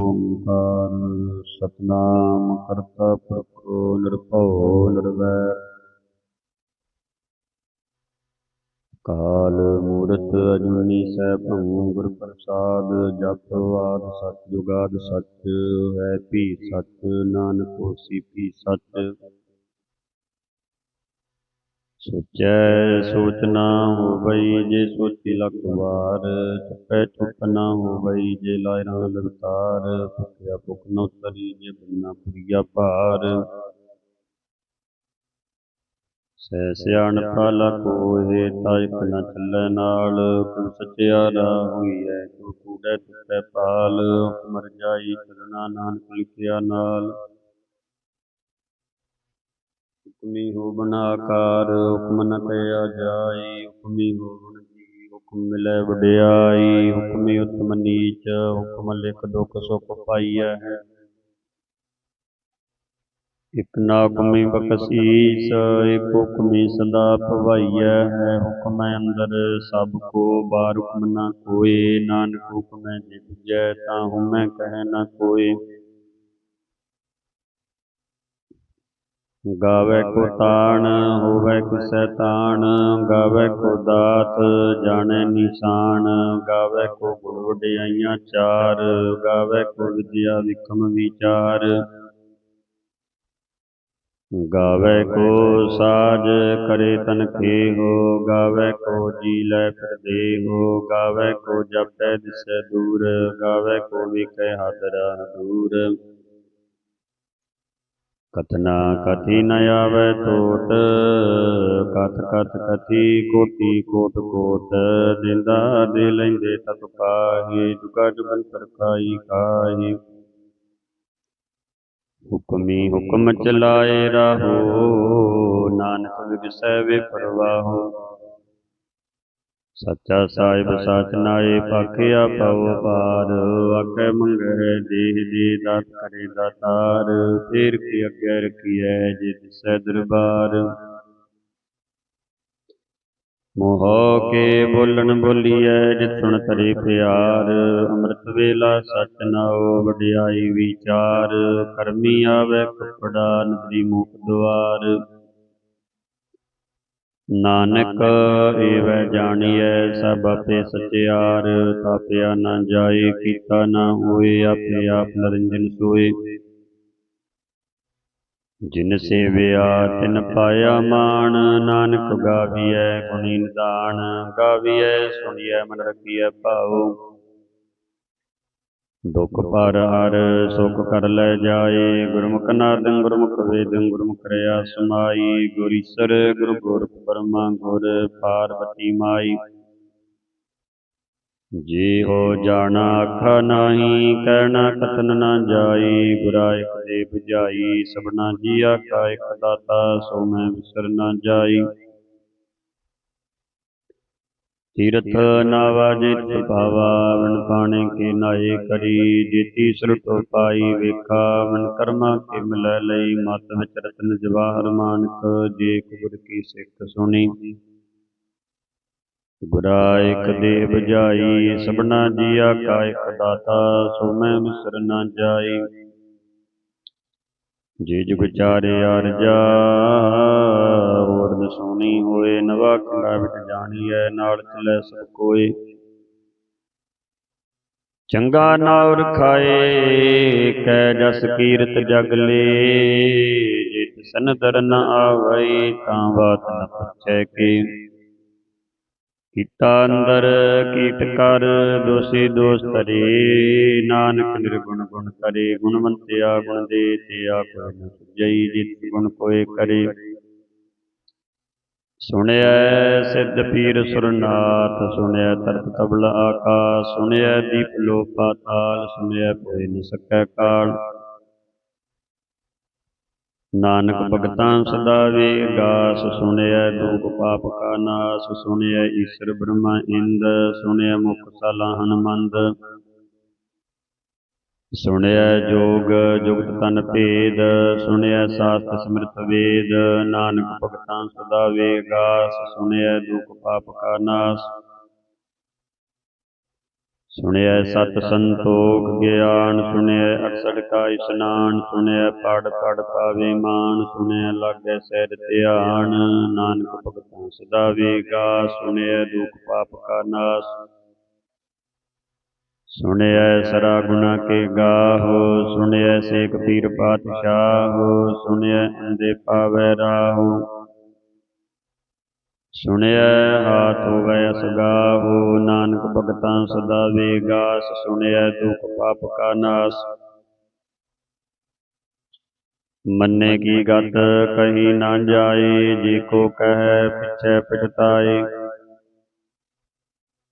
ਓੰਕਾਰ ਸਤਨਾਮ ਕਰਤਾ ਪੁਰਖੋ ਨਿਰਭਉ ਨਿਰਵੈਰ ਕਾਲ ਮੂਰਤ ਅਜੂਨੀ ਸੈਭੰ ਗੁਰ ਪ੍ਰਸਾਦ, ਜਪ ਆਦ ਸਚ ਜੁਗਾਦ ਸਚ ਹੈ ਭੀ ਸਚ ਨਾਨਕ ਹੋਸੀ ਭੀ ਸਚ ਸੋਚੈ ਸੋਚ ਨਾ ਹੋਵਈ ਜੇ ਸੋਚੀ ਲੱਖ ਵਾਰ, ਚੁੱਪੈ ਚੁੱਪ ਨਾ ਹੋਵਈ ਜੇ ਲਾਇ ਲਗਤਾਰ ਭੁਖਿਆ ਭੁਖ ਨ ਉਤਰੀ ਜੇ ਬੰਨਾ ਪੁਰੀਆ ਭਾਰ। ਸਹਿ ਸਿਆਣਪਾ ਲਾ ਕੋਏ ਤਾ ਚੱਲੈ ਨਾਲ ਕੁਲ ਸਚਿਆਰਾ ਹੋਈਐ ਕੋ ਕੂੜੈ ਤੁਪੈ ਪਾਲ, ਹੁਕਮ ਰਜਾਈ ਚਲਣਾ ਨਾਨਕ ਲਿਖਿਆ ਨਾਲ। ਹੁਕਮੀ ਹੋਵਨ ਆਕਾਰ ਹੁਕਮ ਨ ਕਹਿਆ ਜਾਈ ਹੁਕਮੀ ਹੋਵਨ ਜੀ, ਹੁਕਮ ਮਿਲੈ ਵਡਿਆਈ, ਹੁਕਮੀ ਉਤਮ ਨੀਚ, ਹੁਕਮ ਲਿਖ ਦੁਖ ਸੁਖ ਪਾਈਐ। ਇਕ ਨਾ ਬਖਸ਼ੀਸ, ਇਕ ਹੁਕਮੀ ਸਦਾ ਭਵਾਈਐ ਹੈ ਹੁਕਮ ਅੰਦਰ, ਸਭ ਕੋ ਬਾਰ ਹੁਕਮ ਨਾ ਕੋਏ, ਨਾਨਕ ਹੁਕਮੈ ਜੇ ਬੁਝੈ ਤਾਂ ਹੁਮੈ ਕਹਿ ਨਾ ਕੋਏ। ਗਾਵੇ ਕੋ ਤਾਣ, ਹੋਵੇ ਕਿਸੈ ਤਾਣ, ਗਾਵੇ ਕੋ ਦਾਤ, ਜਾਣੈ ਨਿਸ਼ਾਨ, ਗਾਵੇ ਕੋ ਗੁਣ ਵਡਿਆਈਆਂ ਚਾਰ, ਗਾਵੇ ਕੋ ਵਿਦਿਆ ਵਿਕਮ ਵਿਚਾਰ। ਗਾਵੇ ਕੋ ਸਾਜ ਕਰੇ ਤਨ ਹੋ ਗਾਵੇ ਕੋ ਜੀ ਲੈ ਫਿਰ ਦੇਹੋ, ਗਾਵੇ ਕੋ ਜਪੈ ਦਿਸੈ ਦੂਰ, ਗਾਵੇ ਕੋ ਵਿਖੇ ਹਾਦਰਾ ਦੂਰ। ਕਥਨਾ ਕਥੀ ਨ ਆਵੈ ਟੋਟ ਕਥ ਕਥ ਕਥੀ ਕੋਟੀ ਕੋਟ ਕੋਟ, ਦਿੰਦਾ ਦੇ ਲੈਂਦੇ ਤਤ ਪਾਹੀ, ਜੁਗਾ ਜੁਗੰਤਰ ਕਾਈ ਕਾਹੀ। ਹੁਕਮੀ ਹੁਕਮ ਚਲਾਏ ਰਹੋ, ਨਾਨਕ ਵਿਗਸੈ ਵੇ ਪਰਵਾਹੋ। ਸੱਚਾ ਸਾਹਿਬ, ਸਚ ਨਾਏ ਪਾਖਿਆ ਪਉ ਪਾਰ ਆਖੇ ਮੰਗਹਿ ਦੇਹ ਦੇ ਦਾਤ ਕਰੇ ਦਾਤਾਰ ਫੇਰ ਕੀ ਅੱਗੇ ਰਖੀਐ ਜੇ ਦਿਸੈ ਦਰਬਾਰ। ਮੋਹ ਕੇ ਬੋਲਣ ਬੋਲੀਐ ਜਿਤੁਣ ਤਰੇ ਪਿਆਰ। ਅੰਮ੍ਰਿਤ ਵੇਲਾ ਸਚ ਨਾਉ ਵਡਿਆਈ ਵਿਚਾਰ। ਕਰਮੀ ਆਵੇ ਕਪੜਾ ਨਦਰੀ ਮੁਖ ਦੁਆਰ। ਨਾਨਕ ਏਵੈ ਜਾਣੀਐ ਸਭ ਆਪੇ ਸਚਿਆਰ, ਤਾਪਿਆ ਨਾ ਜਾਏ, ਕੀਤਾ ਨਾ ਹੋਏ, ਆਪੇ ਆਪ ਨਰਿੰਜਨ ਸੋਏ। ਜਿਨ ਸੇਵਿਆ, ਤਿਨ ਪਾਇਆ ਮਾਣ, ਨਾਨਕ ਗਾਵੀਐ ਗੁਣੀ ਨਿਦਾਨ, ਗਾਵੀਐ ਸੁਣੀਐ ਮਨ ਰਖੀਐ ਭਾਉ। ਦੁਖ ਪਰ ਹਰ ਸੁਖ ਕਰ ਲੈ ਜਾਏ। ਗੁਰਮੁਖ ਨਾਦੰ ਗੁਰਮੁਖ ਵੇਦੰ ਗੁਰਮੁਖ ਰਿਆ ਸਮਾਈ। ਗੁਰ ਈਸਰ ਗੁਰ ਗੋਰਖ ਬਰਮਾ ਗੁਰ ਪਾਰਵਤੀ ਮਾਈ। ਜੀ ਹੋ ਜਾਣਾ ਆਖਾ ਨਾਹੀ ਕਹਿਣਾ ਕਥਨ ਨਾ ਜਾਈ ਗੁਰਾ ਇਕ ਦੇ 부ਝਾਈ ਸਭਨਾ ਜੀ ਆਖਾ ਇਕ ਦਾਤਾ ਸੋ ਮੈਂ ਵਿਸਰ ਨਾ ਜਾਈ ਤੀਰਥ ਨਾਵਾ ਜਿਤ ਭਾਵਾ ਪਾਣੇ ਕੇ ਨਾਏ ਕਰੀ, ਜੀਤੀ ਸੁਰਤੋ ਪਾਈ ਵੇਖਾ, ਮਨ ਕਰਮਾ ਕੇ ਮਿਲੈ ਲਈ, ਮਤ ਵਿੱਚ ਰਤਨ ਜਵਾਹਰ ਮਾਨਕ, ਜੇ ਗੁਰ ਕੀ ਸਿੱਖ ਸੁਣੀ। ਗੁਰਾ ਇਕ ਦੇ 부ਝਾਈ ਸਭਨਾ ਜੀ ਆਕਾ ਇਕ ਦਾਤਾ, ਸੋ ਮੈਂ ਵਿਸਰ ਨਾ ਜਾਈ। ਜੇ ਜੁਗ ਚਾਰੇ ਅਰਜਾ ਹੋਰ ਨ ਹੋਏ, ਨਵਾ ਖੰਡਾ ਵਿੱਚ ਜਾਣੀਐ, ਨਾਲ ਚਲੈ ਸਭ ਕੋਏ। ਚੰਗਾ ਨਾਉ ਰਖਾਏ ਕੈ ਜਸ ਕੀਰਤ ਜਗ ਲੇ। ਜੇ ਤਿਸਨ ਦਰ ਨ ਆਵਈ ਤਾਂ ਬਾਤ ਨ ਪੁੱਛੈ ਕੇ। ਕੀਤਾ ਅੰਦਰ, ਕੀਟ ਕਰ, ਦੋਸੀ ਦੋਸ ਤਰੇ ਨਾਨਕ ਨਿਰਗੁਣ ਗੁਣ ਕਰੇ ਗੁਣਵੰਤਿਆ ਗੁਣ ਦੇ, ਤੇ ਆਪ ਨ ਸੁਜਈ ਜਿਤ ਗੁਣ ਕੋਏ ਕਰੇ। ਸੁਣਿਆ ਸਿੱਧ ਪੀਰ ਸੁਰਨਾਥ ਸੁਣਿਆ ਤਰਤ ਤਬਲ ਆਕਾਸ, ਸੁਣਿਐ ਦੀਪ ਲੋ ਪਾਤਾਲ ਸੁਣਿਆ ਕੋਈ ਨ ਸਕੈ ਕਾਲ। ਨਾਨਕ ਭਗਤਾਂ ਸਦਾ ਵੇਗਾਸ ਸੁਣਿਆ ਦੁਖ ਪਾਪ ਕਾ ਨਾਸ ਸੁਣਿਆ ਈਸ਼ਰ ਬ੍ਰਹਮਾ ਇੰਦ ਸੁਣਿਆ ਮੁਖ ਸਲਾ ਹਨਮੰਦ। ਸੁਣਿਆ ਜੋਗ, ਜੁਗਤ ਤਨ ਭੇਦ, ਸੁਣਿਆ ਸਾਸਤ ਸਮ੍ਰਿਤ ਵੇਦ, ਨਾਨਕ ਭਗਤਾਂ ਸਦਾ ਵੇਗਾਸ, ਸੁਣਿਆ ਦੁਖ ਪਾਪ ਕਾ ਨਾਸ। ਸੁਣਿਆ ਸਤ ਸੰਤੋਖ ਗਿਆਨ, ਸੁਣਿਆ ਅਕਸਰ ਕਾ ਇਸਨਾਨ ਸੁਣਿਆ ਪੜ ਪੜ ਪਾਵੇ ਮਾਨ ਸੁਣਿਐ ਲਾਗੈ ਸਹਿਜ ਧਿਆਨ, ਨਾਨਕ ਭਗਤਾਂ ਸਦਾ ਵੇਗਾ ਸੁਣਿਆ ਦੁਖ ਪਾਪ ਕਾ ਨਾਸ। ਸੁਣਿਐ ਸਰਾ ਗੁਨਾ ਕੇ ਗਾਹੋ, ਸੁਣਿਐ ਸੇਖ ਪੀਰ ਪਾਤਸ਼ਾਹੋ, ਸੁਣਿਐ ਅੰਦੇ ਪਾਵੈ ਰਾਹੋ। ਸੁਣਿਐ ਹਾਥ ਹੋਵੈ ਅਸਗਾਹੋ ਨਾਨਕ ਭਗਤਾਂ ਸਦਾ ਵੇਗਾਸ, ਸੁਣਿਐ ਦੁਖ ਪਾਪ ਕਾ ਨਾਸ। ਮੰਨੇ ਕੀ ਗਤ, ਕਹੀ ਨਾ ਜਾਏ, ਜੇ ਕੋ ਕਹੈ, ਪਿਛੈ ਪਛਤਾਏ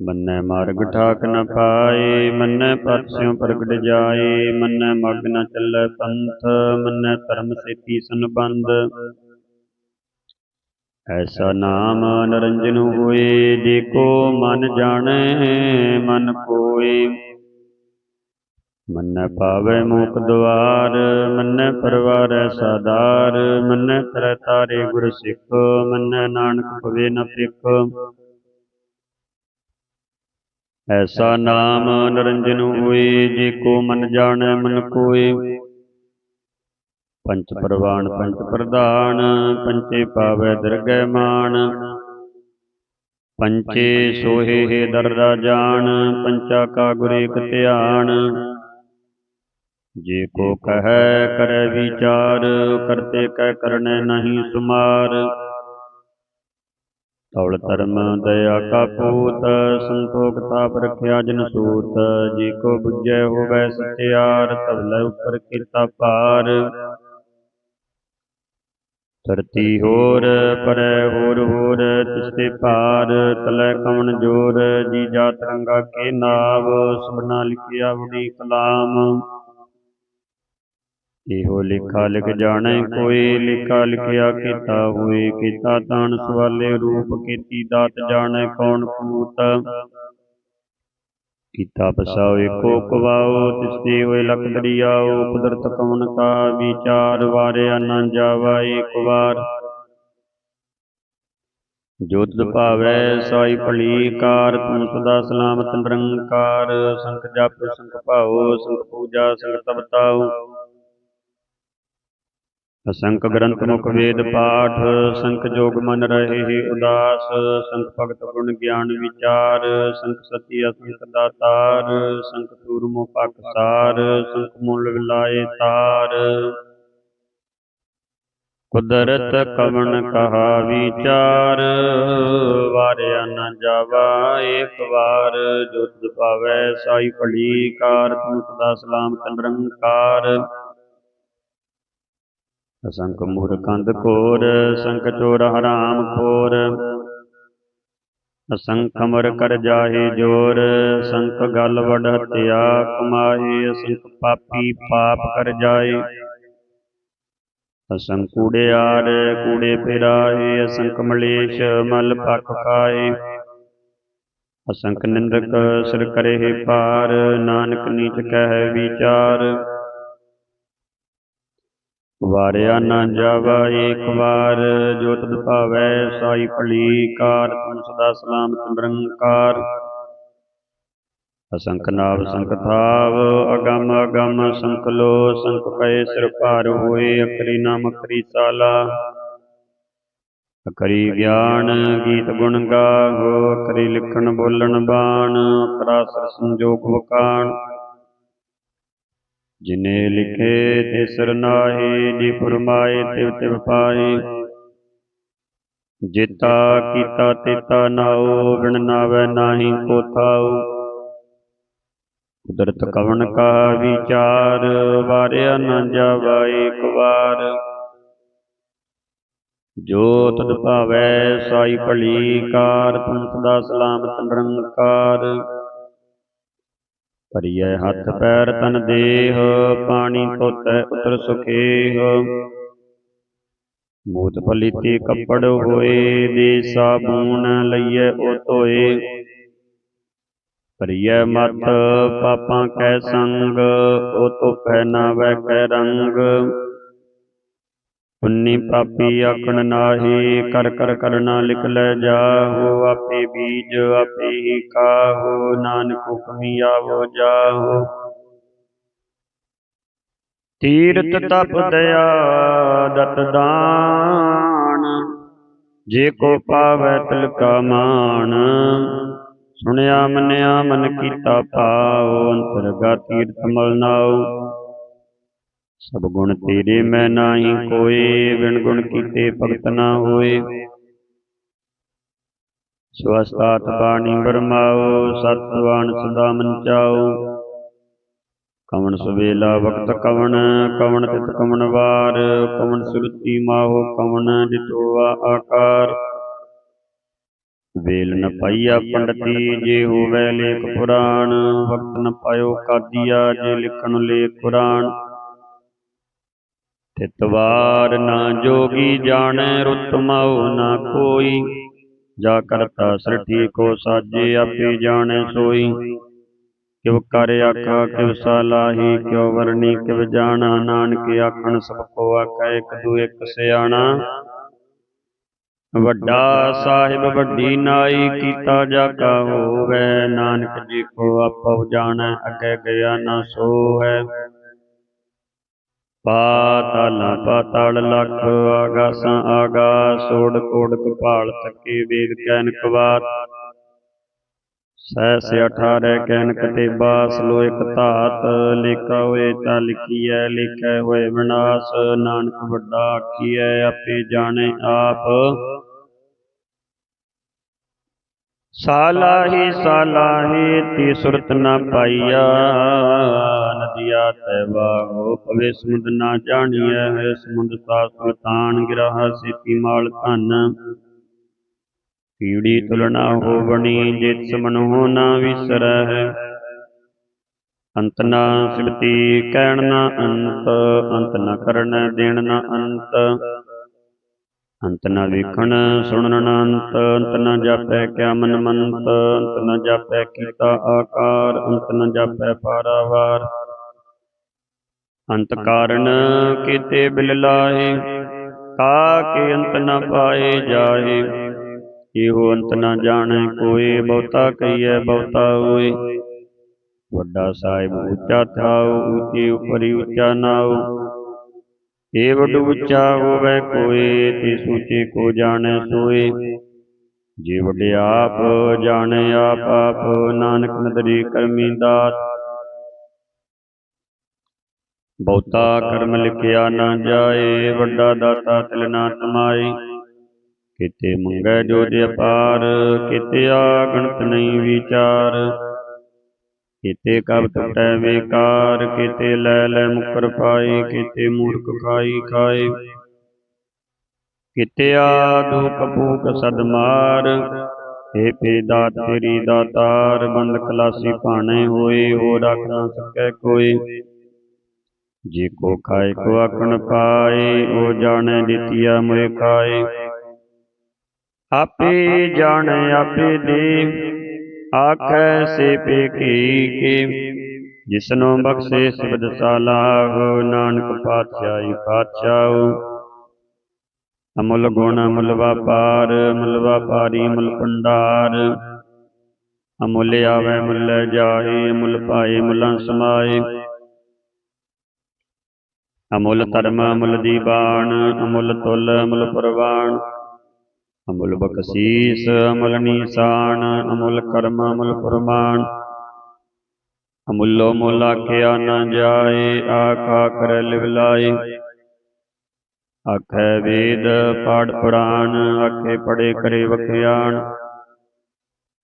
ਮੰਨੈ ਮਾਰਗ ਠਾਕ ਨ ਪਾਏ, ਮੰਨੈ ਪਤ ਪ੍ਰਗਟ ਜਾਏ, ਮੰਨੈ ਮਗ ਨ ਚੱਲੈ ਪੰਥ, ਮੰਨੈ ਧਰਮ ਸੇਤੀ ਸੰਬੰਧ। ਐਸਾ ਨਾਮ ਨਿਰੰਜਨ ਹੋਏ, ਜੇ ਕੋ ਮਨ ਜਾਣੈ, ਮਨ ਕੋਏ ਮੰਨੈ ਪਾਵੈ ਮੋਖ ਦੁਆਰ ਮੰਨੈ ਪਰਵਾਰੈ ਸਾਦਾਰ, ਮੰਨੈ ਤਰੈ ਤਾਰੇ ਗੁਰ ਸਿੱਖ, ਮੰਨੈ ਨਾਨਕ ਪਵੇ ਨ ਪਿਖ ਐਸਾ ਨਾਮ ਨਿਰੰਜਨ ਹੋਏ, ਜੇ ਕੋ ਮਨ ਜਾਣੈ, ਮਨ ਕੋਏ। ਪੰਚ ਪ੍ਰਵਾਨ, ਪੰਚ ਪ੍ਰਧਾਨ, ਪੰਚੇ ਪਾਵੈ ਦਰਗਹਿ ਮਾਨ। ਪੰਚੇ ਸੋਹੇ ਹੈ ਦਰਦਾ ਜਾਣ ਪੰਚਾ ਕਾ ਗੁਰ ਏਕ ਧਿਆਨ। ਜੇ ਕੋ ਕਹੈ, ਕਰੈ ਵਿਚਾਰ, ਕਰਤੇ ਕਹਿ ਕਰਨੈ ਨਹੀਂ ਸੁਮਾਰ। ਤਵਲ ਧਰਮ ਦਇਆ ਕਾ ਪੂਤ ਸੰਤੋਖ ਤਾਪ ਰਖਿਆ ਜਨ ਸੂਤ, ਜੇ ਕੋ ਬੁਝੈ ਹੋਵੈ ਸਤਿਆਰ ਤਵਲੇ ਉਪਰ ਕੀਤਾ ਪਾਰ ਧਰਤੀ ਹੋਰ, ਪਰੈ ਹੋਰ ਹੋਰ ਤਿਸਤੇ ਪਾਰ ਤਲੈ ਕਵਣ ਜੋਰ, ਜੀ ਜਾ ਰੰਗਾ ਕੇ ਨਾਵ, ਸਭਨਾ ਲਿਖਿਆ ਵਡੀ ਕਲਾਮ ਇਹੋ ਲਿਖਾ ਲਿਖ ਜਾਣੈ ਕੋਈ ਲਿਖਾ ਲਿਖਿਆ ਕੀਤਾ ਹੋਏ ਕੀਤਾ ਤਾਣ ਸਵਾਲੇ ਰੂਪ ਕੀਤੀ ਦਾਤ ਜਾਣੈ ਕੌਣ ਪੂਤ ਕੀਤਾ ਪਸਾਓ ਏਕੋ ਕਵਾਓ ਤਿਸਤੇ ਹੋਏ ਲਖ ਦਰਿਆਓ ਕੁਦਰਤ ਕਵਨ ਕਾ ਵਿਚਾਰ ਵਾਰਿਆ ਨਾ ਜਾਵਾ ਏਕ ਵਾਰ। ਜੋ ਤੁਧ ਭਾਵੈ ਸਾਈ ਭਲੀ ਕਾਰ ਤੂੰ ਸਦਾ ਸਲਾਮਤ ਨਿਰੰਕਾਰ ਸੰਖ ਜਪ ਸੰਖ ਭਾਉ ਸੰਖ ਪੂਜਾ ਸੰਖ ਤਪਤਾਉ ਅਸੰਖ ਗ੍ਰੰਥ ਮੁਖ ਵੇਦ ਪਾਠ, ਸੰਖ ਜੋਗ ਮਨ ਰਹੇ ਉਦਾਸ, ਸੰਖ ਭਗਤ ਗੁਣ ਗਿਆਨ ਵਿਚਾਰ, ਸੰਖ ਸਤੀ ਅਸੰਖ ਦਾਤਾਰ, ਸੰਖ ਸੂਰਮੁ ਪਕਸਾਰ ਸੰਖ ਮੁੱਲ ਵਿਲਾਏ ਤਾਰ। ਕੁਦਰਤ ਕਵਣ ਕਹਾ ਵਿਚਾਰ, ਵਾਰਿਆ ਨ ਜਾਵਾ ਏਕ ਵਾਰ ਜੋ ਤੁਧ ਭਾਵੈ ਸਾਈ ਭਲੀ ਕਾਰ, ਤੂੰ ਸਦਾ ਸਲਾਮਤ ਨਿਰੰਕਾਰ ਅਸੰਖ ਮੂਰਖੰਦ ਕੋਰ ਸੰਖ ਚੋਰ ਹਰਾਮ ਖੋਰ। ਅਸੰਖ ਅਮਰ ਕਰ ਜਾਹੇ ਜੋਰ ਸੰਖ ਗਲ ਵਡ ਹਤਿਆ ਕਮਾਏ ਅਸੰਖ ਪਾਪੀ ਪਾਪ ਕਰ ਜਾਏ। ਅਸੰਖ ਕੂੜਿਆਰ ਕੂੜੇ ਫਿਰਾਏ ਅਸੰਖ ਮਲੇਸ਼ ਮਲ ਪਖ ਖਾਏ। ਅਸੰਖ ਨਿੰਦਕ ਸਿਰ ਕਰੇ ਪਾਰ ਨਾਨਕ ਨੀਚ ਕਹਿ ਵਿਚਾਰ। ਵਾਰਿਆ ਨਾ ਜਾਵਾ ਏਕ ਵਾਰ, ਜੋ ਤਦ ਭਾਵੈ ਸਾਈ ਭਲੀ ਕਾਰ ਸਦਾ ਸਲਾਮਤ ਨਿਰੰਕਾਰ। ਅਸੰਖ ਨਾਵ ਸੰਖ ਥਾਵ, ਅਗਮ ਅਗੰਮ ਸੰਖ ਲੋ, ਸੰਖ ਕਏ ਸਿਰ ਭਾਰ ਹੋਏ ਅਕਰੀ ਨਾਮ ਅਕਰੀ ਸਾਲਾ। ਅਕਰੀ ਗਿਆਨ ਗੀਤ ਗੁਣ ਗਾਹੋ ਅਕਰੀ ਲਿਖਣ ਬੋਲਣ ਬਾਣ ਅਕਰਾ ਸਰ ਸੰਜੋਗ ਵਕਾਣ। ਜਿਨੇ ਲਿਖੇ ਤੇ ਸਰ ਜੀ ਫਰਮਾਏ ਤਿਵ ਤਿਵ ਪਾਏ ਜੇਤਾ ਕੀਤਾ ਤੇਤਾ ਨਾਉ, ਬਿਨ ਨਾਵੈ ਨਾਹੀ ਕੋ ਕੁਦਰਤ ਕਵਣ ਕਾ ਵਿਚਾਰ, ਵਾਰਿਆ ਨਾ ਜਾਵਾ ਏਕ ਵਾਰ। ਜੋ ਤਦ ਭਾਵੈ, ਸਾਈ ਭਲੀ ਕਾਰ ਤੂੰ ਸਦਾ ਸਲਾਮਤ ਨਿਰੰਕਾਰ। ਭਰੀਐ ਹੱਥ ਪੈਰ ਤਨ ਦੇਹ ਪਾਣੀ ਧੋਤੈ ਉਤਰ ਸੁਖੇਹ। ਮੂਤ ਪਲੀਤੀ ਕੱਪੜ ਹੋਏ ਦੇ ਸਾਬੂਨ ਲਈਐ ਉਹ ਧੋਏ। ਭਰੀਐ ਮਤ ਪਾਪਾਂ ਕੈ ਸੰਗ ਉਹ ਧੋਪੈ ਨਾ ਵੈ ਕੈ ਰੰਗ। ਪੁੰਨੀ ਪਾਪੀ ਆਖਣ ਨਾਹੀ ਕਰ ਕਰ ਕਰਨਾ ਲਿਖ ਲੈ ਜਾਹੋ ਆਪੇ ਬੀਜ ਆਪੇ ਹੀ ਕਾਹੋ ਨਾਨਕ ਹੁਕਮੀ ਆਵੋ ਜਾਹੋ। ਤੀਰਤ ਤਪ ਦਇਆ ਦਤ ਦਾਨ ਜੇ ਕੋ ਪਾਵੈ ਤਿਲ ਕਾ ਮਾਨ ਸੁਣਿਆ ਮੰਨਿਆ ਮਨ ਕੀਤਾ ਭਾਉ ਅੰਤਰਗਾ ਤੀਰਥ ਮਲ ਨਾਉ ਸਭ ਗੁਣ ਤੇਰੇ ਮੈਂ ਨਾਹੀ ਕੋਏ ਵਿਣ ਗੁਣ ਕੀਤੇ ਭਗਤ ਨਾ ਹੋਏ। ਸਵਸਤਾਤ ਬਾਣੀ ਬਰਮਾਓ ਸਤਵਾਨ ਸਦਾ ਮਨ ਚਾਓ ਕਵਣ ਸੁਵੇਲਾ ਵਕਤ ਕਵਣ ਕਵਣ ਤਿਤ ਕਵਣ ਵਾਰ। ਕਵਣ ਸੁਰਤੀ ਮਾਹੋ ਕਵਣ ਜਿਤੋਆ ਆਕਾਰ। ਵੇਲ ਨ ਪਾਈਆ ਪੰਡਤੀ, ਜੇ ਹੋਵੇ ਲੇਖ ਪੁਰਾਣ। ਵਕਤ ਨ ਪਾਇਓ ਕਾਦੀਆ, ਜੇ ਲਿਖਣ ਲੇਖ ਪੁਰਾਣ ਤਿਤਵਾਰ ਨਾ ਜੋਗੀ ਜਾਣੈ ਰੁੱਤ ਮਾਉ ਨਾ ਕੋਈ। ਜਾ ਕਰਤਾ ਸ੍ਰਿਠੀ ਕੋ ਸਾਜੇ, ਆਪੇ ਜਾਣੈ ਸੋਈ। ਕਿਵ ਕਰ ਆਖਾ ਕਿਵ ਸਲਾਹੀ ਕਿਉ ਵਰਣੀ ਕਿਵ ਜਾਣਾ। ਨਾਨਕ ਆਖਣ, ਸਭ ਕੋ ਆਖੈ, ਇਕ ਦੂ ਇਕ ਸਿਆਣਾ। ਵੱਡਾ ਸਾਹਿਬ, ਵੱਡੀ ਨਾਈ, ਕੀਤਾ ਜਾ ਕਾ ਹੋਵੇ। ਨਾਨਕ ਜੀ ਕੋ ਆਪਉ ਜਾਣੈ, ਅੱਗੇ ਗਿਆ ਨਾ ਸੋ ਹੈ ਪਾਤਾਲਾਂ, ਪਾਤਾਲ ਲਖ ਆਗਾਸਾਂ ਆਗਾਸ ਓੜ ਕੋੜ ਕਪਾਲ ਤੱਕੇ ਵੇਦ ਕੈਨ ਕਵਾਤ। ਸਹਿ ਸੇ ਅਠਾਰੈ ਕੈਨ ਕਤੇ ਬਾਸ ਲੋ ਇਕ ਧਾਤ, ਲੇਖਾ ਹੋਏ ਤਾਂ ਲਿਖੀਐ, ਲਿਖੈ ਹੋਏ ਵਿਨਾਸ਼, ਨਾਨਕ ਵੱਡਾ ਆਖੀਐ, ਆਪੇ ਜਾਣੇ ਆਪ। ਸਾਲਾਹੀ ਸਾਲਾਹੀ, ਤੀ ਸੁਰਤ ਨਾ ਪਾਈਆ। ਨਦੀਆ ਤੈ ਵਾਹੋ, ਪਵੇ ਸਮੁੰਦ ਨਾ ਜਾਣੀਐ, ਹੈ ਸਮੁੰਦ ਸਾ ਸੁਲਤਾਨ, ਗਿਰਹ ਸੇਤੀ ਮਾਲ ਧਨ। ਪੀੜੀ ਤੁਲਨਾ ਹੋਵਣੀ, ਜਿਤ ਮਨੋ ਨਾ ਵਿਸਰੈ ਹੈ ਅੰਤ ਨਾ ਸਿਮਤੀ, ਕਹਿਣ ਨਾ ਅੰਤ ਅੰਤ ਨਾ ਕਰਨ ਦੇਣ ਨਾ ਅੰਤ। ਅੰਤ ਨ ਵੇਖਣ ਸੁਣਨ ਨ ਅੰਤ ਅੰਤ ਨ ਜਾਪੈ ਕਿਆ ਮਨ ਮੰਤ, ਅੰਤ ਨ ਜਾਪੈ ਕੀਤਾ ਆਕਾਰ, ਅੰਤ ਨ ਜਾਪੈ ਪਾਰਾਵਾਰ। ਅੰਤ ਕਾਰਨ ਕੀਤੇ ਬਿਲ ਲਾਹੇ, ਕਾ ਕੇ ਅੰਤ ਨ ਪਾਏ ਜਾਹੇ। ਇਹੋ ਅੰਤ ਨ ਜਾਣੈ ਕੋਏ ਬਹੁਤਾ ਕਹੀਐ, ਬਹੁਤਾ ਹੋਏ। ਵੱਡਾ ਸਾਹਿਬ ਉੱਚਾ ਥਾਉ, ਉੱਚੇ ਉਪਰੀ ਉੱਚਾ ਨਾਉ। ਏ ਵੱਡ ਹੋਵੇ ਕੋਏ ਤੇ ਸੂਚੇ ਕੋ ਜਾਣੈ ਸੋਏ। ਜੇ ਵੱਡੇ ਆਪ ਜਾਣੈ ਆਪ ਆਪ ਨਾਨਕ ਨਦਰੀ ਕਰਮੀ ਦਾਤ। ਬਹੁਤਾ ਕਰਮ ਲਿਖਿਆ ਨਾ ਜਾਏ, ਵੱਡਾ ਦਾਤਾ ਤਿਲ ਨਾ ਤਮਾਏ ਕਿਤੇ ਮੰਗੈ ਜੋ ਜੇ ਅਪਾਰ, ਕਿਤੇ ਆ ਗਣਤ ਨਹੀਂ ਵਿਚਾਰ। ਕੀਤੇ ਕਬ ਟੁਟੈ ਵੇਕਾਰ ਕੀਤੇ ਲੈ ਲੈ ਮੁਕਰ ਪਾਏ ਕੀਤੇ ਮੂਰਖ ਖਾਈ ਖਾਏ। ਕੀਤੇ ਆ ਦੁਖ ਭੂਖ ਸਦ ਮਾਰ ਏ ਪੇ ਦਾਤ ਤੇਰੀ ਦਾਤਾਰ ਬੰਦ ਖਲਾਸੀ ਭਾਣੇ ਹੋਏ ਹੋ ਰੱਖ ਨਾ ਸਕੈ ਕੋਈ। ਜੇ ਕੋ ਖਾਏ ਕੋ ਆਖਣ ਪਾਏ ਉਹ ਜਾਣੈ ਦਿੱਤੀਆ ਮੋਇ ਖਾਏ ਆਪੇ ਜਾਣੈ ਆਪੇ ਦੇ ਆਖੈ ਸੇ ਪੇ ਕੀ ਜਿਸਨੋ ਬਖਸ਼ੇ ਸਿਬਦ ਸਾਲਾਹ ਨਾਨਕ ਪਾਤਸ਼ਾਹੀ ਪਾਤਸ਼ਾਹ। ਅਮੁੱਲ ਗੁਣ ਅਮੁੱਲ ਵਪਾਰ ਅਮੁੱਲ ਵਪਾਰੀ ਮੁੱਲ ਭੰਡਾਰ। ਅਮੁੱਲ ਆਵੇ ਮੁੱਲ ਜਾਏ ਅਮੁੱਲ ਪਾਏ ਮੁੱਲਾਂ ਸਮਾਏ। ਅਮੁੱਲ ਧਰਮ ਅਮੁੱਲ ਦੀਬਾਨ ਅਮੁੱਲ ਤੁਲ ਅਮੁੱਲ ਪ੍ਰਵਾਨ। ਅਮੁੱਲ ਬਖਸ਼ੀਸ ਅਮੁੱਲ ਨੀਸਾਨ ਅਮੁੱਲ ਕਰਮ ਅਮੁੱਲ ਪ੍ਰਮਾਣ ਅਮੁੱਲੋ ਮੁੱਲ ਆਖਿਆ ਨਾ ਜਾਏ ਆਖਾ ਕਰ ਲਿਵਲਾਏ। ਆਖੈ ਵੇਦ ਪਾੜ ਪੁਰਾਣ ਆਖੇ ਪੜੇ ਕਰੇ ਵਖਿਆਣ।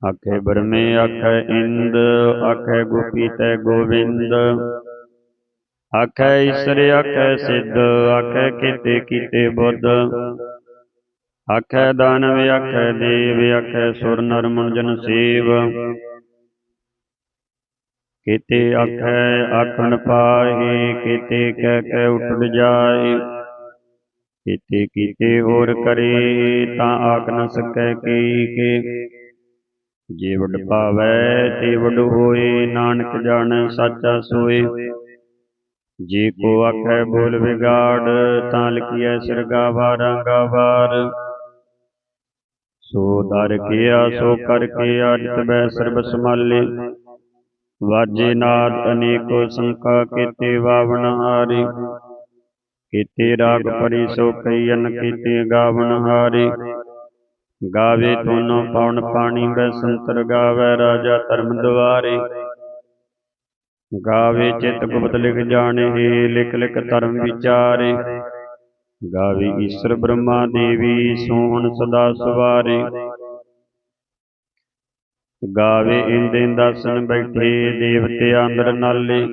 ਆਖੇ ਬਰਮੇ ਆਖੈ ਇੰਦ ਆਖੈ ਗੋਪੀ ਤੈ ਗੋਵਿੰਦ। ਆਖੈ ਈਸ਼ਰ ਆਖੈ ਸਿੱਧ ਆਖੈ ਕੀਤੇ ਕੀਤੇ ਬੁੱਧ। ਆਖੈ ਦਾਨਵ ਆਖੈ ਦੇਵ ਆਖੈ ਸੁਰ ਨਰ ਮੁਨ ਜਨ ਸੇਵ। ਕੀਤੇ ਆਖੈ ਆਖਣ ਪਾਹੀ, ਕੀਤੇ ਕਹਿ ਕਹਿ ਉਠੜ ਜਾਏ। ਕੀਤੇ ਕੀਤੇ ਹੋਰ ਕਰੇ, ਤਾਂ ਆਖ ਨ ਸਕੈ ਕੀ ਕੇ। ਜੇ ਵਡ ਭਾਵੈ ਤੇ ਵਡ ਹੋਏ, ਨਾਨਕ ਜਾਣੈ, ਸਾਚਾ ਸੋਏ। ਜੇ ਕੋ ਆਖੈ ਬੋਲ ਵਿਗਾੜ, ਤਾਂ ਲਿਖਿਐ ਸਿਰਗਾ ਵਾਰਾਂਗਾ ਗਾਵਾਰ ਸੋ ਦਰ ਕੀਆ ਸੋ ਕਰ ਕੇ ਆਦਿਤ ਬੈ ਸਰਬ ਸਮਾਲੇ ਵਾਜੇ ਨਾਦ ਅਨੇਕੋ ਸੰਕਾ ਕੀਤੇ ਵਾਵਣ ਹਾਰੇ। ਕੀਤੇ ਰਾਗ ਪਰੀ ਸੋ ਕਈਨ ਕੀਤੇ ਗਾਵਣ ਹਾਰੇ। ਗਾਵੇ ਤੋਨੋ ਪਵਨ ਪਾਣੀ ਬੈ ਸੰਤਰ ਗਾਵੇ ਰਾਜਾ ਧਰਮ ਦੁਆਰੇ। ਗਾਵੇ ਚਿਤ ਗੁਪਤ ਲਿਖ ਜਾਣੇ ਲਿਖ ਲਿਖ ਧਰਮ ਵਿਚਾਰੇ। ਗਾਵੇ ਈਸ਼ਰ ਬ੍ਰਹਮਾ ਦੇਵੀ ਸੋਹਣ ਸਦਾ ਸਵਾਰੇ। ਗਾਵੇ ਇੰਦੇ ਦਰਸ਼ਨ ਬੈਠੇ ਦੇਵਤੇ ਅੰਦਰ ਨਾਲੇ।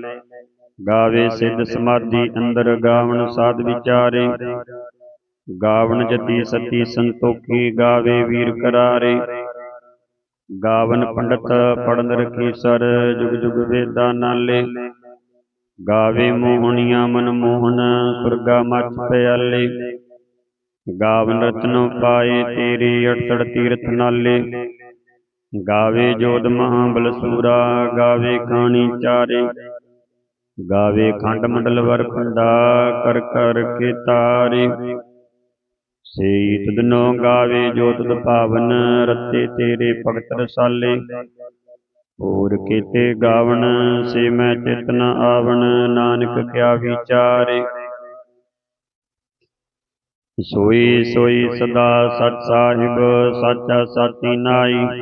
ਗਾਵੇ ਸਿੱਧ ਸਮਾਧੀ ਅੰਦਰ ਗਾਵਣ ਸਾਧ ਵਿਚਾਰੇ। ਗਾਵਣ ਜਤੀ ਸਤੀ ਸੰਤੋਖੀ ਗਾਵੇ ਵੀਰ ਕਰਾਰੇ। ਗਾਵਨ ਪੰਡਤ ਪੜਨ ਰਖੀ ਸਰ ਜੁਗ ਜੁਗ ਵੇਦਾਂ ਨਾਲੇ। ਗਾਵੇ ਮੋਹਣੀਆਂ ਮਨ ਮੋਹਨ ਸੁਰਗਾ ਮਚ ਪਿਆਲੇ। ਗਾਵਨ ਰਤਨੋ ਪਾਏ ਤੇਰੇ 68 ਤੀਰਥ ਨਾਲੇ। ਗਾਵੇ ਜੋਧ ਮਹਾਬਲ ਸੂਰਾ ਗਾਵੇ ਖਾਣੀ ਚਾਰੇ। ਗਾਵੇ ਖੰਡ ਮੰਡਲ ਵਰ ਖੰਡਾ ਕਰ ਕਰ ਕੇ ਤਾਰੇ। ਸੇਈ ਤੁਧਨੋ ਗਾਵੇ ਜੋ ਤੁਧ ਭਾਵਨ ਰਤੇ ਤੇਰੇ ਭਗਤ ਰਸਾਲੇ। ਹੋਰ ਕੀਤੇ ਗਾਵਣ ਸੇ ਮੈਂ ਚਿਤ ਨ ਆਵਣ, ਨਾਨਕ ਕਿਆ ਵਿਚਾਰੇ ਸੋਈ ਸੋਈ ਸਦਾ ਸਤ ਸਾਹਿਬ, ਸਾਚਾ ਸਾਚੀ ਨਾਈ।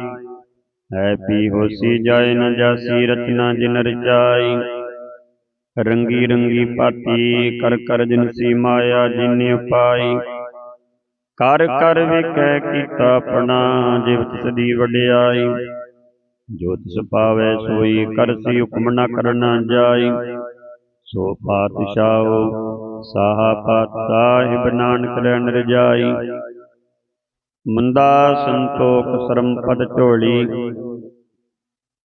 ਹੈ ਪੀ ਹੋਸੀ ਜਾਏ ਨ ਜਾਸੀ, ਰਚਨਾ ਜਿਨ ਰਚਾਈ। ਰੰਗੀ ਰੰਗੀ ਪਾਤੀ ਕਰ ਕਰ ਜਿਨਸੀ ਮਾਇਆ ਜਿਨੇ ਪਾਈ ਕਰ ਕਰ ਵੇਖੈ ਕੀਤਾ ਆਪਣਾ ਜਿਵ ਸਦੀ ਵਡਿਆਈ। ਜੋ ਤਿਸ ਪਾਵੈ ਸੋਈ ਕਰਸੀ ਹੁਕਮ ਨਾ ਕਰਨਾ ਜਾਈ। ਸੋ ਪਾਤਸ਼ਾਹੋ ਸਾਹਾ ਪਾਤ ਸਾਹਿਬ ਨਾਨਕ ਲੈਣ ਰਜਾਈ। ਮੰਦਾ ਸੰਤੋਖ ਸਰਮ ਪਦ ਝੋਲੀ।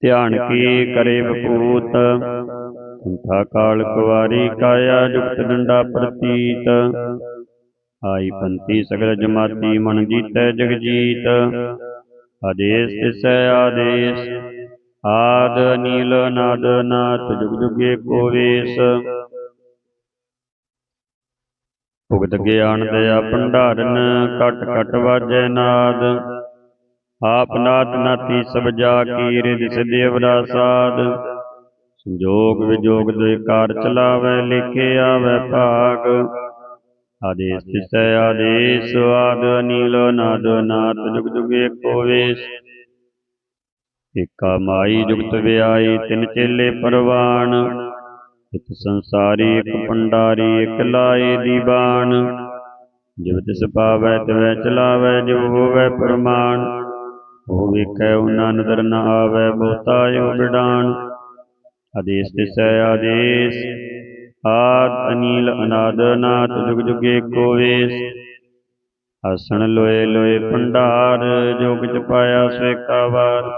ਧਿਆਨ ਕੀ ਕਰੇ ਬਪੂਤ ਅੰਥਾ ਕਾਲ ਕੁਵਾਰੀ ਕਾਇਆ ਜੁਗਤ ਡੰਡਾ ਪ੍ਰਤੀਤ। ਆਈ ਪੰਤੀ ਸਗਲ ਜਮਾਤੀ ਮਨ ਜੀਤੈ ਜਗ ਆਦੇਸ ਤਿਸੈ ਆਦੇਸ, ਆਦ ਨੀਲ ਨਾਦ ਨਾਥ, ਜੁਗ ਜੁਗੇ ਕੋ ਵੇਸ। ਭੁਗਤ ਗਿਆਨ ਦਇਆ ਭੰਡਾਰਨ ਕਟ ਕਟ ਵਾਜੈ ਨਾਦ। ਆਪ ਨਾਥ ਨਾਤੀ ਸਭ ਜਾ ਕੀ ਰਿਦ ਸਿਦੇਵਰਾ ਸਾਧ ਸੰਜੋਗ ਵਿਜੋਗ ਦੇ ਕਾਰ ਚਲਾਵੇ, ਲਿਖੇ ਆਵੇ ਭਾਗ। ਆਦੇਸ ਤਿਸੈ ਆਦੇਸ ਆਦ ਨੀਲ ਨਾਦ ਨਾਥ ਜੁਗ ਜੁਗ ਏਕੋ ਵੇਸ। ਏਕਾ ਮਾਈ ਜੁਗਤ ਵਿਆਈ ਤਿਨ ਚੇਲੇ ਪਰਵਾਨ ਇਕ ਸੰਸਾਰੀ ਇਕ ਪੰਡਾਰੀ ਇਕ ਲਾਏ ਦੀਵਾਨ ਜਿਵ ਤਿਸ ਪਾਵੈ ਤਿਵੈ ਚਲਾਵੈ ਜਿਵ ਹੋਵੈ ਪ੍ਰਮਾਣ। ਉਹ ਵੇਖੈ ਨਦਰ ਨ ਆਵੈ ਬਹੁਤਾਇਓ ਬਿਡਾਨ ਆਦੇਸ ਤਿਸੈ ਆਦੇਸ। ਆਦ ਅਨੀਲ ਅਨਾਦ ਨਾਥ ਜੁਗ ਜੁਗ ਏਕੋ ਵੇਸ। ਆਸਣ ਲੋਏ ਲੋਏ ਭੰਡਾਰ, ਜੋਗ ਚ ਪਾਇਆ ਸਵੇਕਾ ਵਾਰ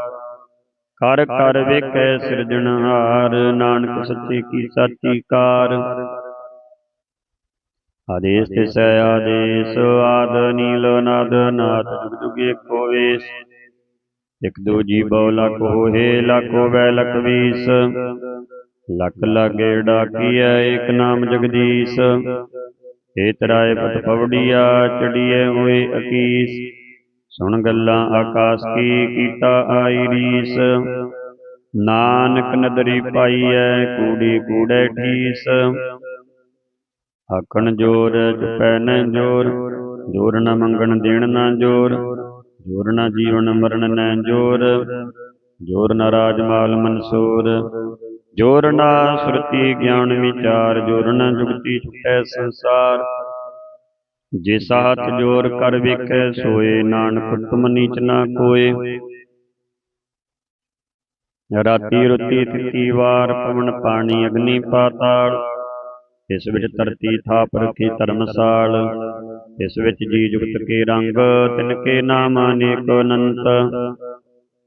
ਕਰ ਕਰ ਵੇਖੈ ਸਿਰਜਣਹਾਰ ਨਾਨਕ ਸੱਚੇ ਕੀ ਸਾਚੀ ਕਾਰ। ਆਦੇਸ ਤੇ ਤਿਸੈ ਆਦੇਸ, ਆਦ ਨੀਲ ਨਾਦ ਨਾਥ ਜੁਗ ਜੁਗੇ ਏਕੋ ਵੇਸ। ਇਕ ਦੋ ਜੀ ਬਹੁ ਲਖ ਹੋਏ ਲਾਖੋ ਵੈ ਲਖ ਵੀਸ। ਲਖ ਲਾਗੇ ਡਾਕੀਐ, ਏਕ ਨਾਮ ਜਗਦੀਸ਼। ਏ ਤਰਾਏ ਪਤ ਪਵੜੀਆ ਚੜੀਏ ਹੋਏ ਅਕੀਸ। ਸੁਣ ਗੱਲਾਂ ਆਕਾਸ ਕੀ ਕੀਤਾ ਆਈ ਰੀਸ। ਨਾਨਕ ਨਦਰੀ ਪਾਈਐ, ਕੂੜੀ ਕੂੜੇ ਠੀਸ। ਆਖਣ ਜੋਰ, ਜਪੈ ਨ ਜੋਰ। ਜੋਰ ਨ ਮੰਗਣ ਦੇਣ ਨਾ ਜੋਰ। ਜੋਰ ਨ ਜੀਵਨ ਮਰਨ ਨ ਜੋਰ। ਜੋਰ ਨ ਰਾਜਮਾਲ ਮਨਸੂਰ। ਜੋਰ ਨ ਸੁਰਤੀ ਗਿਆਨ ਵਿਚਾਰ, ਜੋਰ ਨ ਜੁਗਤੀ ਛੁਟੈ ਸੰਸਾਰ। ਜੇ ਸਾਥ ਜੋਰ ਕਰ ਵੇਖੈ, ਸੋਏ ਨਾਨਕ ਤੁਮ ਨੀਚ ਨਾ ਕੋਏ। ਰਾਤੀ ਰੁਤੀ ਤਿਤੀ ਵਾਰ, ਪਵਨ ਪਾਣੀ ਅਗਨੀ ਪਾਤਾਲ। ਇਸ ਵਿੱਚ ਧਰਤੀ ਥਾਪ ਰਖੀ ਧਰਮਸਾਲ। ਇਸ ਵਿੱਚ ਜੀ ਜੁਗਤ ਕੇ ਰੰਗ, ਤਿਨ ਕੇ ਨਾਮ ਅਨੇਕ ਅਨੰਤ।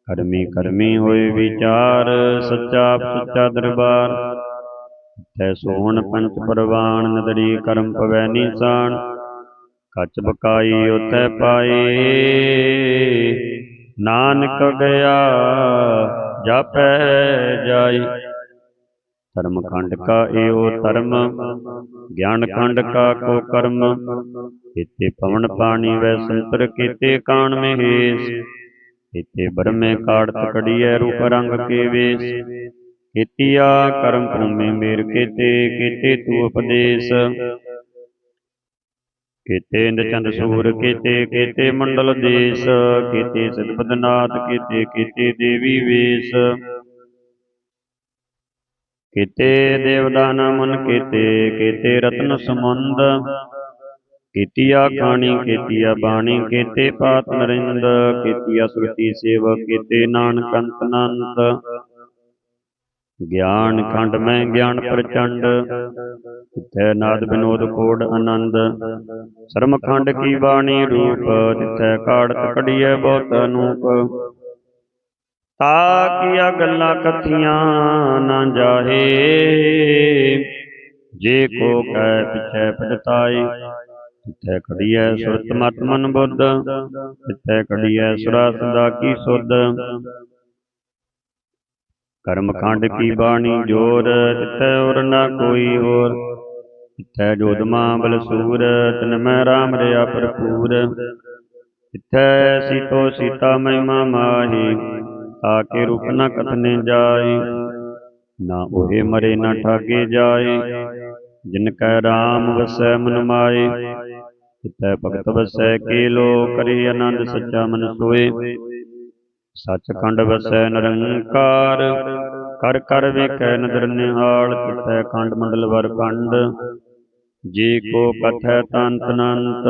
ਕਰਮੀ ਕਰਮੀ ਹੋਏ ਵਿਚਾਰ, ਸੱਚਾ ਸੱਚਾ ਦਰਬਾਰ। ਤੈ ਸੋਹਣ ਪੰਚ ਪਰਵਾਨ, ਨਦਰੀ ਕਰਮ ਪਵੈ ਨੀਸਾਨ। ਕੱਚ ਬਕਾਈ ਉਤੈ ਪਾਏ। ਨਾਨਕ ਗਿਆ, ਜਾਪੈ ਜਾਈ। ਧਰਮ ਖੰਡ ਕਾ ਏਓ ਧਰਮ ਗਿਆਨ ਖੰਡ ਕਾ ਕੋ ਕਰਮ। ਕੀਤੇ ਪਵਨ ਪਾਣੀ ਵੈ ਸੰਤਰ ਕੀਤੇ ਕਾਣ ਮਹੇਸ਼। ਕੀਤੇ ਬਰਮੇ ਕਾੜਤ ਕੜੀਐ ਰੂਪ ਰੰਗ ਕੇ ਵੇਸ। ਕੀਤੀਆ ਕਰਮ ਭੂਮि ਮੇਰ ਕੀਤੇ ਕੀਤੇ ਤੂ ਉਪਦੇਸ਼। ਕੀਤੇ ਇੰਦ ਸੂਰ ਕੀਤੇ ਕੀਤੇ ਮੰਡਲ ਦੇਸ। ਕੀਤੇ ਸਿਧਪਦਨਾਥ ਕੀਤੇ ਕੀਤੇ ਦੇਵੀ ਵੇਸ। ਕੀਤੇ ਦੇਵਦਾਨ ਮਨ ਕੀਤੇ ਕੀਤੇ ਰਤਨ ਸਮੁੰਦ ਕੀਤੀਆ ਖਾਣੀ, ਕੀਤੀਆ ਬਾਣੀ, ਕੀਤੇ ਪਾਤ ਨਰਿੰਦ, ਕੀਤੀਆ ਸੁਰਤੀ ਸੇਵ ਕੀਤੇ ਨਾਨਕ ਅੰਤ ਅਨੰਤ ਗਿਆਨ ਖੰਡ ਮੈਂ ਗਿਆਨ ਪ੍ਰਚੰਡ ਤਿਥੈ ਨਾਦ ਬਿਨੋਦ ਕੋਡ ਆਨੰਦ। ਸ਼ਰਮ ਖੰਡ ਕੀ ਬਾਣੀ ਰੂਪ ਤਿਥੈ ਕਾੜਤ ਕੜੀਐ ਬਹੁਤ ਅਨੂਪ। ਤਾ ਕੀਆ ਗੱਲਾਂ ਕਥੀਆਂ ਨਾ ਜਾਹੇ, ਜੇ ਕੋ ਕਹਿ ਪਿਛੈ ਪੜਤਾਈ ਤਿਥੈ ਕੜੀਐ ਸੁਰਤ ਮਤ ਮਨ ਬੁੱਧ ਤਿਥੈ ਕੜੀਐ ਸੁਰਾ ਸਦਾ ਕੀ ਸੁਧ। ਕਰਮ ਖੰਡ ਕੀ ਬਾਣੀ ਜੋਰ ਤਿਥੈ ਉਰ ਨਾ ਕੋਈ ਹੋਰ। ਤਿਥੈ ਜੋਦਮਾ ਬਲ ਸੂਰ ਤਨ ਮੈਂ ਰਾਮ ਰਿਆ ਭਰਪੂਰ। ਤਿਥੈ ਸੀਤੋ ਸੀਤਾ ਮਹਿਮਾ ਮਾਹੀ ਤਾਕੇ ਰੂਪ ਨ ਕਥਨੇ ਜਾਈ। ਨਾ ਉਹੇ ਮਰੇ ਨਾ ਠਾਗੇ ਜਾਏ ਜਿਨ ਕੈ ਰਾਮ ਵਸੈ ਮਨ ਮਾਏ ਤਿਤੈ ਭਗਤ ਵਸੈ ਕੇ ਲੋ ਕਰੀ ਆਨੰਦ ਸੱਚਾ ਮਨ ਸੋਏ। ਸੱਚਖੰਡ ਵਸੈ ਨਿਰੰਕਾਰ, ਕਰ ਕਰ ਵੇਖੈ ਨਦਰ ਨਿਹਾਲ ਤਿਤੈ ਖੰਡ ਮੰਡਲ ਵਰ ਖੰਡ। ਜੇ ਕੋ ਕਥੈ ਤੰਤ ਅਨੰਤ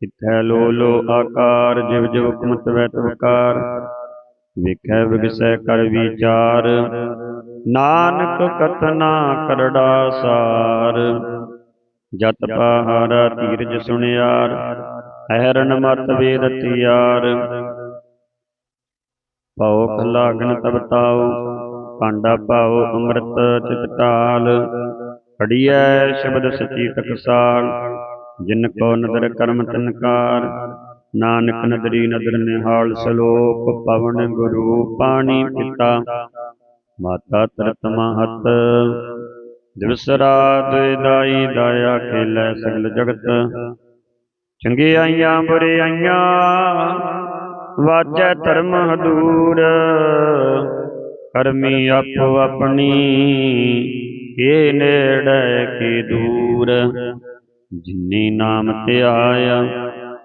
ਤਿਥੈ ਲੋ ਲੋ ਆਕਾਰ, ਜਿਵ ਜਿਵ ਕੁਮਤ ਵੈ ਤਵਕਾਰ। ਵੇਖੈ ਵਿਗਸੈ ਕਰ ਵਿਚਾਰ, ਨਾਨਕ ਕਥਨਾ ਕਰੜਾ ਸਾਰ। ਜਤ ਪਹਾਰਾ ਧੀਰਜ ਸੁਣਿਆਰ ਅਹਰਨ ਮਤ ਵੇਦ ਤਿਆਰ। ਭਉ ਖਲਾਗਨ ਤਬ ਪਾਂਡਾ ਭਾਉ ਅੰਮ੍ਰਿਤ ਚਿਤ ਢਾਲ। ਅੜੀਐ ਸ਼ਬਦ ਸਚੀ ਟਕਸਾਲ ਜਿਨ ਕੋ ਨਦਰ ਕਰਮ ਤਨਕਾਰ ਨਾਨਕ ਨਦਰੀ ਨਦਰ ਨਿਹਾਲ ਸਲੋਕ, ਪਵਨ ਗੁਰੂ ਪਾਣੀ ਪਿਤਾ। ਮਾਤਾ ਤਰਤ ਮਹਤ, ਦਿਵਸ ਰਾਤ ਦਾਈ ਦਾਇਆ ਖੇਲੇ ਸਗਲ ਜਗਤ। ਚੰਗੇ ਆਈਆਂ, ਬੁਰੇ ਆਈਆਂ ਵਾਜੈ ਧਰਮ ਹਦੂਰ। ਕਰਮੀ ਆਪੋ ਆਪਣੀ ਕੇ ਨੇੜੇ ਕੀ ਦੂਰ। ਜਿਨੀ ਨਾਮ ਤੇ ਆਇਆ